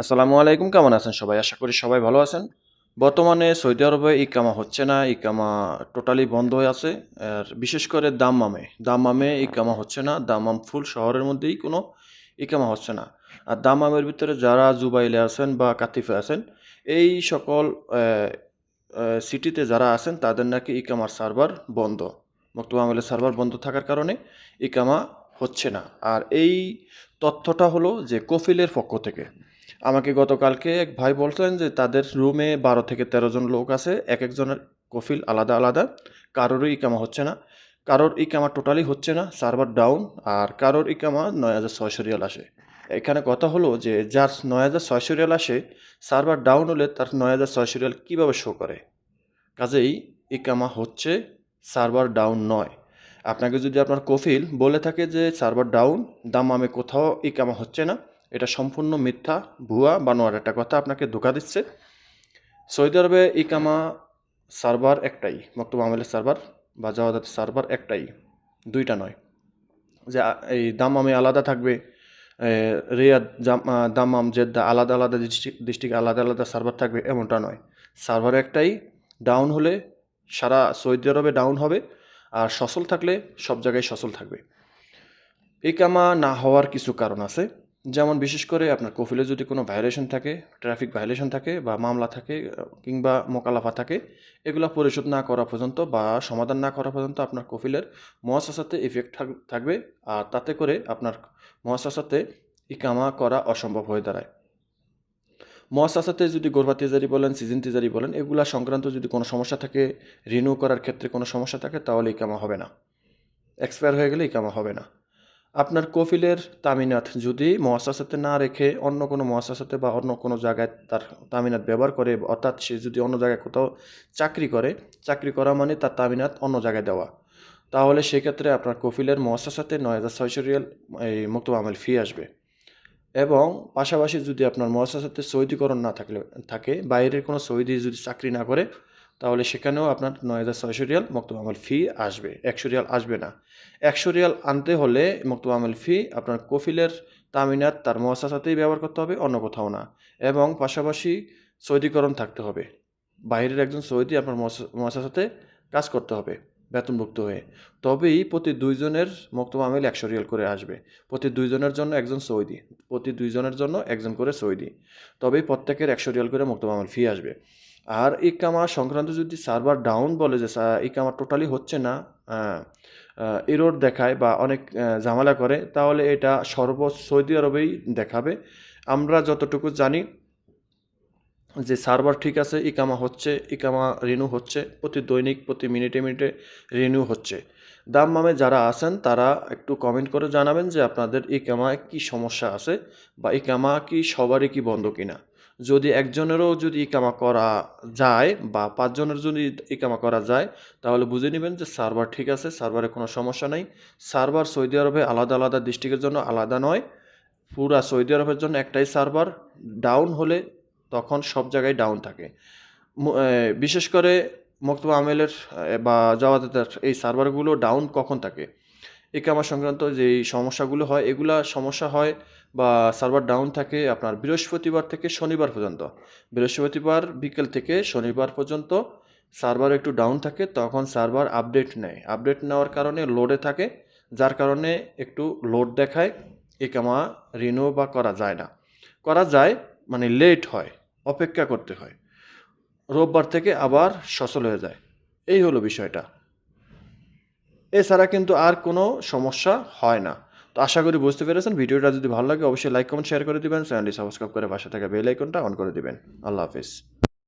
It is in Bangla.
আসসালামু আলাইকুম, কেমন আছেন সবাই? আশা করি সবাই ভালো আছেন। বর্তমানে সৌদি আরবে ইকামা হচ্ছে না, ইকামা টোটালি বন্ধ হয়ে আছে। আর বিশেষ করে দাম্মামে দাম্মামে ইকামা হচ্ছে না, দাম্মাম ফুল শহরের মধ্যেই কোনো ইকামা হচ্ছে না। আর দাম্মামের ভিতরে যারা জুবাইলে আছেন বা কাতিফে আছেন, এই সকল সিটিতে যারা আছেন, তাদের নাকি ইকামার সার্ভার বন্ধ। মক্তব আমলের সার্ভার বন্ধ থাকার কারণে ইকামা হচ্ছে না। আর এই তথ্যটা হলো যে কফিলের পক্ষ থেকে আমাকে গতকালকে এক ভাই বলছেন যে তাদের রুমে বারো থেকে তেরো জন লোক আছে, এক একজনের কফিল আলাদা আলাদা, কারোরই ইকামা হচ্ছে না। কারোর ইকামা টোটালি হচ্ছে না, সার্ভার ডাউন, আর কারোর ইকামা নয় হাজার ছয়শো রিয়াল আসে। এখানে কথা হলো যে যার নয় হাজার ছয়শো রিয়াল আসে, সার্ভার ডাউন হলে তার নয় হাজার ছয়শো রিয়াল কীভাবে শো করে? কাজেই ইকামা হচ্ছে সার্ভার ডাউন নয়। আপনাকে যদি আপনার কফিল বলে থাকে যে সার্ভার ডাউন, দাম আমি কোথাও ইকামা হচ্ছে না এটা সম্পূর্ণ মিথ্যা, ভুয়া, বানোয়ার। একটা কথা আপনাকে ধোকা দিচ্ছে। সৌদি আরবে ইকামা সার্ভার একটাই, মক্তব আমলের সার্ভার বা জাওয়াদাত সার্ভার একটাই, দুইটা নয়। যে এই দামামে আলাদা থাকবে রিয়াদ দামাম, জেদ্দা, আলাদা আলাদা ডিস্ট্রিক্ট, আলাদা আলাদা সার্ভার থাকবে, এমনটা নয়। সার্ভার একটাই, ডাউন হলে সারা সৌদি আরবে ডাউন হবে, আর সচল থাকলে সব জায়গায় সচল থাকবে। ইকামা না হওয়ার কিছু কারণ আছে। যেমন বিশেষ করে আপনার কফিলে যদি কোনো ভায়োলেশন থাকে ট্রাফিক ভায়োলেশন থাকে বা মামলা থাকে, কিংবা মোকালাফা থাকে, এগুলো পরিশোধ না করা পর্যন্ত বা সমাধান না করা পর্যন্ত আপনার কফিলের মহাসাসাতে ইফেক্ট থাকবে আর তাতে করে আপনার মহাসাসাতে ইকামা করা অসম্ভব হয়ে দাঁড়ায়। মহাসাসাতে যদি গোরবা তেজারি বলেন, সিজন তেজারি বলেন, এগুলা সংক্রান্ত যদি কোনো সমস্যা থাকে রিনিউ করার ক্ষেত্রে কোনো সমস্যা থাকে, তাহলে ইকামা হবে না। এক্সপায়ার হয়ে গেলে ইকামা হবে না। আপনার কফিলের তামিনাত যদি মহাসাসাতে না রেখে অন্য কোনো মহাসাসাতে বা অন্য কোনো জায়গায় তার তামিনাত ব্যবহার করে, অর্থাৎ সে যদি অন্য জায়গায় কোথাও চাকরি করে, চাকরি করা মানে তার তামিনাত অন্য জায়গায় দেওয়া। তাহলে সেক্ষেত্রে আপনার কফিলের মহাসাসাতে নয় হাজার ছয়শো রিয়াল এই মুক্ত আমল ফি আসবে। এবং পাশাপাশি যদি আপনার মহাসাসাতে সৌদিকরণ না থাকলে, থাকে, বাইরের কোনো সৌদি যদি চাকরি না করে তাহলে সেখানেও আপনার নয় হাজার ছয়শো রিয়াল মক্তব আমল ফি আসবে। একশো রিয়াল আসবে না। একশো রিয়াল আনতে হলে মক্তব আমল ফি আপনার কফিলের তামিনাত, তার মহাসাসাতেই ব্যবহার করতে হবে, অন্য কোথাও না। এবং পাশাপাশি সৌদিকরণ থাকতে হবে। বাইরের একজন সৌদি আপনার মহাসাসাতে কাজ করতে হবে, বেতনভুক্ত হয়ে। তবেই প্রতি দুইজনের মক্তব আমিল একশো রিয়াল করে আসবে। প্রতি দুইজনের জন্য একজন সৌদি, প্রতি দুইজনের জন্য একজন করে সৌদি। তবেই প্রত্যেকের একশো রিয়াল করে মক্তব আমিল ফি আসবে। আর ইকামা সংক্রান্ত যদি সার্ভার ডাউন বলে যে ইকামা টোটালি হচ্ছে না এরোর দেখায় বা অনেক ঝামেলা করে, তাহলে এটা সর্ব সৌদি আরবেই দেখাবে। আমরা যতটুকু জানি যে, সার্ভার ঠিক আছে, ইকামা হচ্ছে, ইকামা রিনিউ হচ্ছে, প্রতি দৈনিক, প্রতি মিনিটে মিনিটে রিনিউ হচ্ছে। দাম মামে যারা আছেন, তারা একটু কমেন্ট করে জানাবেন যে, আপনাদের ইকামায় কি সমস্যা আছে বা ইকামা কি সবারই কি বন্ধ কিনা। যদি একজনেরও যদি ইকামা করা যায় বা পাঁচজনের যদি ইকামা করা যায়, তাহলে বুঝে নেবেন যে সার্ভার ঠিক আছে, সার্ভারে কোনো সমস্যা নেই। সার্ভার সৌদি আরবে আলাদা আলাদা ডিস্ট্রিক্টের জন্য আলাদা নয়। পুরা সৌদি আরবের জন্য একটাই সার্ভার, ডাউন হলে তখন সব জায়গায় ডাউন থাকে। বিশেষ করে মক্তবা আমেলের বা জাওয়াতের এই সার্ভারগুলো ডাউন কখন থাকে? ইকামা সংক্রান্ত যে সমস্যাগুলো হয়, এগুলা সমস্যা হয় বা সার্ভার ডাউন থাকে আপনার বৃহস্পতিবার থেকে শনিবার পর্যন্ত। বৃহস্পতিবার বিকেল থেকে শনিবার পর্যন্ত সার্ভার একটু ডাউন থাকে, তখন সার্ভার আপডেট নেয়। আপডেট নেওয়ার কারণে লোডে থাকে, যার কারণে একটু লোড দেখায় ইকামা রিনিউ বা করা যায় না। করা যায় মানে লেট হয়, অপেক্ষা করতে হয়। রোববার থেকে আবার সচল হয়ে যায়। এই হলো বিষয়টা। এছাড়া কিন্তু আর কোনো সমস্যা হয় না। আশা করি বুঝতে পেরেছেন। ভিডিওটা যদি ভালো লাগে, অবশ্যই লাইক কমেন্ট শেয়ার করে দিবেন। চ্যানেলটি সাবস্ক্রাইব করে পাশে থাকা বেল আইকনটা অন করে দিবেন। আল্লাহ হাফিজ।